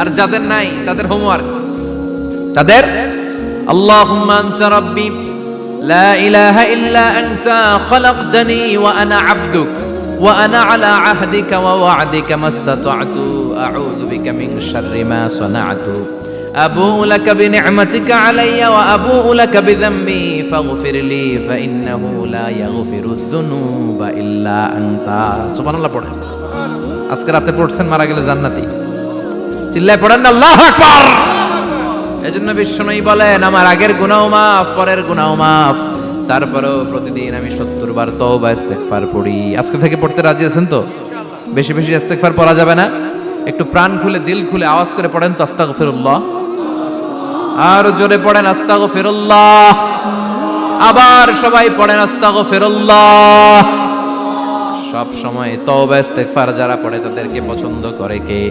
আর যাদের নাই তাদের হোমওয়ার্ক তাদের আল্লাহুম্মা আনতা রাব্বি লা ইলাহা ইল্লা আনতা খলাকতানি ওয়া আনা আবদুক ওয়া আনা আলা আহদিকা ওয়া ওয়া'দিকা মাস্তাতা'তু আউযু বিকা মিন শাররি মা সানা'তু। আবুউ লাকা বিনি'মাতিকা আলাইয়া ওয়া আবুউ লাকা বিযামবি ফাগফির লি ফাইন্নাহু লা ইয়াগফিরুদ যুনুবা ইল্লা আনতা। আজকে রাতে পড়ছেন মারা গেলে জান্নাতি। চিল্লায় পড়েন না, আল্লাহু আকবার। এজন্য বিশ্বনবী বলেন, আমার আগের গুনাহ মাফ, পরের গুনাহ মাফ। তারপরেও প্রতিদিন আমি সত্তর বার তওবা, ইস্তেগফার পড়ি। আজকে থেকে পড়তে রাজি আছেন তো? বেশি বেশি ইস্তেগফার পড়া যাবে না? একটু প্রাণ খুলে, দিল খুলে আওয়াজ করে পড়েন তো, আস্তাগফিরুল্লাহ। আর জোরে পড়েন, আস্তাগফিরুল্লাহ। আবার সবাই পড়েন, আস্তাগফিরুল্লাহ। সব সময় তওবা, ইস্তেগফার যারা পড়ে, তাদেরকে পছন্দ করে কে?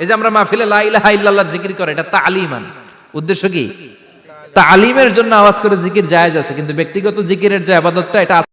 এই যে আমরা মাহফিলে লা ইলাহা জিকির করে, এটা তালিমান। উদ্দেশ্য কি? তালিমের জন্য আওয়াজ করে জিকির জায়েজ আছে, কিন্তু ব্যক্তিগত জিকিরের যে আবাদতটা, এটা